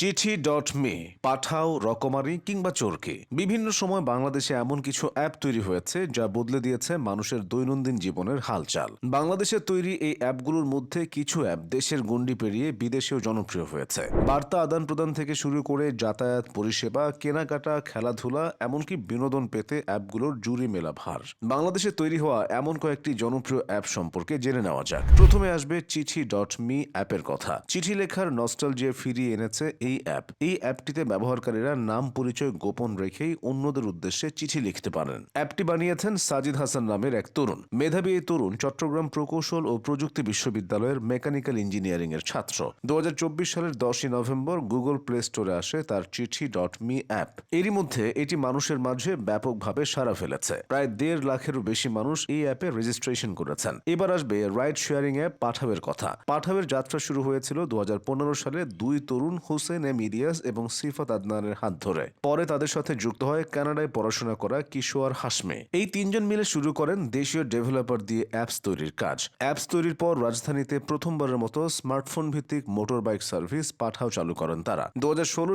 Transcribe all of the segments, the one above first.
চিঠি dot me, পাঠাও রকমারি কিংবা চোরকে। বিভিন্ন সময় বাংলাদেশে এমন কিছু অ্যাপ তৈরি হয়েছে যা বদলে দিয়েছে মানুষের দৈনন্দিন জীবনের হালচাল। বাংলাদেশের তৈরি এই অ্যাপগুলোর মধ্যে কিছু অ্যাপ দেশের গণ্ডি পেরিয়ে বিদেশেও জনপ্রিয় হয়েছে। বার্তা আদান প্রদান থেকে শুরু করে যাতায়াত পরিষেবা, কেনাকাটা, খেলাধুলা, এমনকি বিনোদন পেতে অ্যাপগুলোর জুড়ি মেলা ভার। বাংলাদেশে তৈরি হওয়া এমন কয়েকটি জনপ্রিয় অ্যাপ সম্পর্কে জেনে নেওয়া যাক। প্রথমে আসবে চিঠি ডট মি অ্যাপের কথা। চিঠি লেখার নস্টালজিয়া ফিরিয়ে এনেছে এই অ্যাপ। এই অ্যাপটিতে ব্যবহারকারীরা নাম, পরিচয় গোপন রেখেই অন্যদের উদ্দেশ্যে চিঠি লিখতে পারেন। অ্যাপটি বানিয়েছেন সাজিদ হাসান নামের এক তরুণ। মেধাবী এই তরুণ চট্টগ্রাম প্রকৌশল ও প্রযুক্তি বিশ্ববিদ্যালয়ের মেকানিক্যাল ইঞ্জিনিয়ারিং এর ছাত্র। দুহাজার চব্বিশ সালের দশই নভেম্বর গুগল প্লে স্টোরে আসে তার চিঠি ডট মি অ্যাপ। এরই মধ্যে এটি মানুষের মাঝে ব্যাপকভাবে সাড়া ফেলেছে। প্রায় দেড় লাখেরও বেশি মানুষ এই অ্যাপে রেজিস্ট্রেশন করেছেন। এবার আসবে রাইড শেয়ারিং অ্যাপ পাঠাবের কথা। পাঠাবের যাত্রা শুরু হয়েছিল দু হাজার পনেরো সালে দুই তরুণ হুসেন এম ইলিয়াস এবং সিফাত আদনানের হাত ধরে। পরে তাদের সাথে যুক্ত হয় কানাডায় পড়াশোনা করা কিশোর হাসমে এই তিনজন মিলে শুরু করেন দেশীয় ডেভেলপার দিয়ে অ্যাপস তৈরির কাজ। অ্যাপস তৈরির পর রাজধানীতে প্রথমবারের মতো স্মার্টফোন ভিত্তিক মোটর বাইক সার্ভিস পাঠাও চালু করেন তারা। দু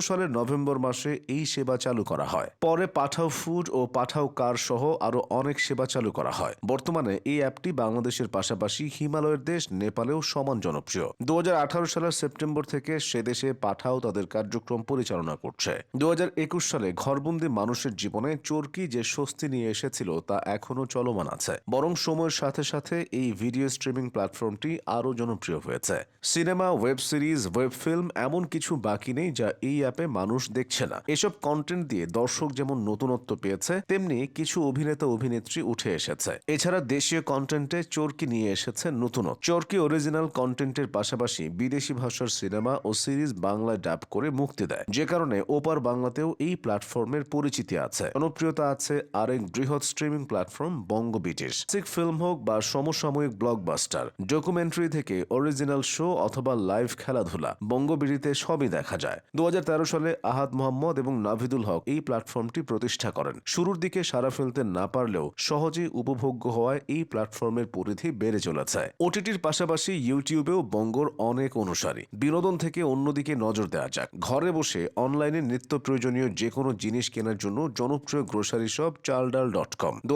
সালের নভেম্বর মাসে এই সেবা চালু করা হয়। পরে পাঠাও ফুড ও পাঠাও কার সহ আরও অনেক সেবা চালু করা হয়। বর্তমানে এই অ্যাপটি বাংলাদেশের পাশাপাশি হিমালয়ের দেশ নেপালেও সমান জনপ্রিয়। দু হাজার আঠারো সালের সেপ্টেম্বর থেকে সে দেশে পাঠাও তাদের কার্যক্রম পরিচালনা করছে। দু একুশ সালে ঘরবন্দি মানুষের জীবনে চোরকি যে স্বস্তি নিয়ে এসেছিল তা এখনও চলমান আছে। বরং সময়ের সাথে সাথে এই ভিডিও স্ট্রিমিং প্ল্যাটফর্মটি আরও জনপ্রিয় হয়েছে। Cinema, web series, web film এমন কিছু বাকি নেই যা এই অ্যাপে মানুষ দেখছে না। এসব কন্টেন্ট দিয়ে দর্শক যেমন নতুনত্ব পেয়েছে, তেমনি কিছু অভিনেতা, অভিনেত্রী উঠে এসেছে। এছাড়া দেশীয় কন্টেন্টে চোরকি নিয়ে এসেছে নতুনত্ব। চোরকি অরিজিনাল কন্টেন্টের পাশাপাশি বিদেশি ভাষার সিনেমা ও সিরিজ বাংলায় ডাব করে মুক্তি দেয়। যে কারণে ওপার বাংলাতেও এই প্ল্যাটফর্মের পরিচিতি আছে। জনপ্রিয়তা আছে আরেক বৃহৎ স্ট্রিমিং প্ল্যাটফর্ম, বঙ্গ ব্রিটিশ। সিক ফিল্ম হোক বা সমসাময়িক ব্লকবাস্টার, ডকুমেন্টারি থেকে অরিজিনাল শো অথবা লাইভ খেলাধুলা বঙ্গবিড়িতে সবই দেখা যায়। দুহাজার তেরো সালে আহাদ মোহাম্মদ এবং নাভিদুল হক এই প্ল্যাটফর্মটি প্রতিষ্ঠা করেন। শুরুর দিকে সারা ফেলতে না পারলেও সহজেই উপভোগ্য হওয়ায় এই প্ল্যাটফর্মের পরিধি বেড়ে চলেছে। ওটিটির পাশাপাশি ইউটিউবেও বঙ্গর অনেক অনুসারী। বিনোদন থেকে অন্যদিকে নজর দেওয়া যাক। ঘরে বসে অনলাইনে নিত্য প্রয়োজনীয় যে কোনো জিনিস কেনার জন্য জনপ্রিয় grocery shop Chaldal dot com. দু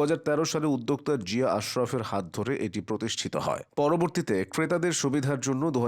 সালে উদ্যোক্তা জিয়া আশরাফের হাত ধরে এটি প্রতিষ্ঠিত হয়। পরবর্তীতে ক্রেতাদের সুবিধার জন্য দু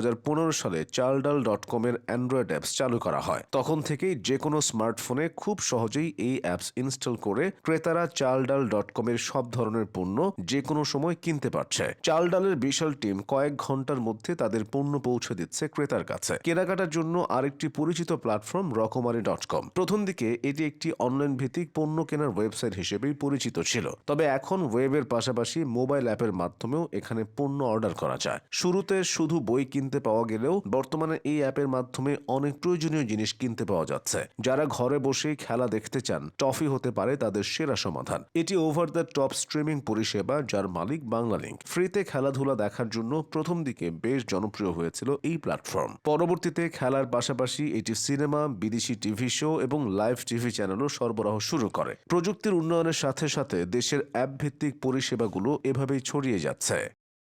সালে চালডাল ডট কমের অ্যান্ড্রয়েড অ্যাপস চালু করা হয়। তখন থেকেই যে কোনো স্মার্টফোনে খুব সহজেই এই অ্যাপস ইনস্টল করে ক্রেতারা চালডাল ডট কমের সব ধরনের পণ্য যে কোনো সময় কিনতে পারছে। চালডালের বিশাল টিম কয়েক ঘণ্টার মধ্যে তাদের পণ্য পৌঁছে দিচ্ছে ক্রেতার কাছে। কেনাকাটার জন্য আরেকটি পরিচিত প্ল্যাটফর্ম রকমারি ডট কম প্রথম দিকে এটি একটি অনলাইন ভিত্তিক পণ্য কেনার ওয়েবসাইট হিসেবেই পরিচিত ছিল। তবে এখন ওয়েবের পাশাপাশি মোবাইল অ্যাপের মাধ্যমেও এখানে পণ্য অর্ডার করা যায়। শুরুতে শুধু বই কিনতে পাওয়া গেলেও বর্তমানে এই অ্যাপের মাধ্যমে অনেক প্রয়োজনীয় জিনিস কিনতে পাওয়া যাচ্ছে। যারা ঘরে বসেই খেলা দেখতে চান, টফি হতে পারে তাদের সেরা সমাধান। এটি ওভার দ্য টপ স্ট্রিমিং পরিষেবা যার মালিক বাংলালিংক ফ্রিতে খেলাধুলা দেখার জন্য প্রথম দিকে বেশ জনপ্রিয় হয়েছিল এই প্ল্যাটফর্ম পরবর্তীতে খেলার পাশাপাশি এটি সিনেমা, বিদেশি টিভি শো এবং লাইভ টিভি চ্যানেলও সরবরাহ শুরু করে। প্রযুক্তির উন্নয়নের সাথে সাথে দেশের অ্যাপ ভিত্তিক পরিষেবাগুলো এভাবেই ছড়িয়ে যাচ্ছে।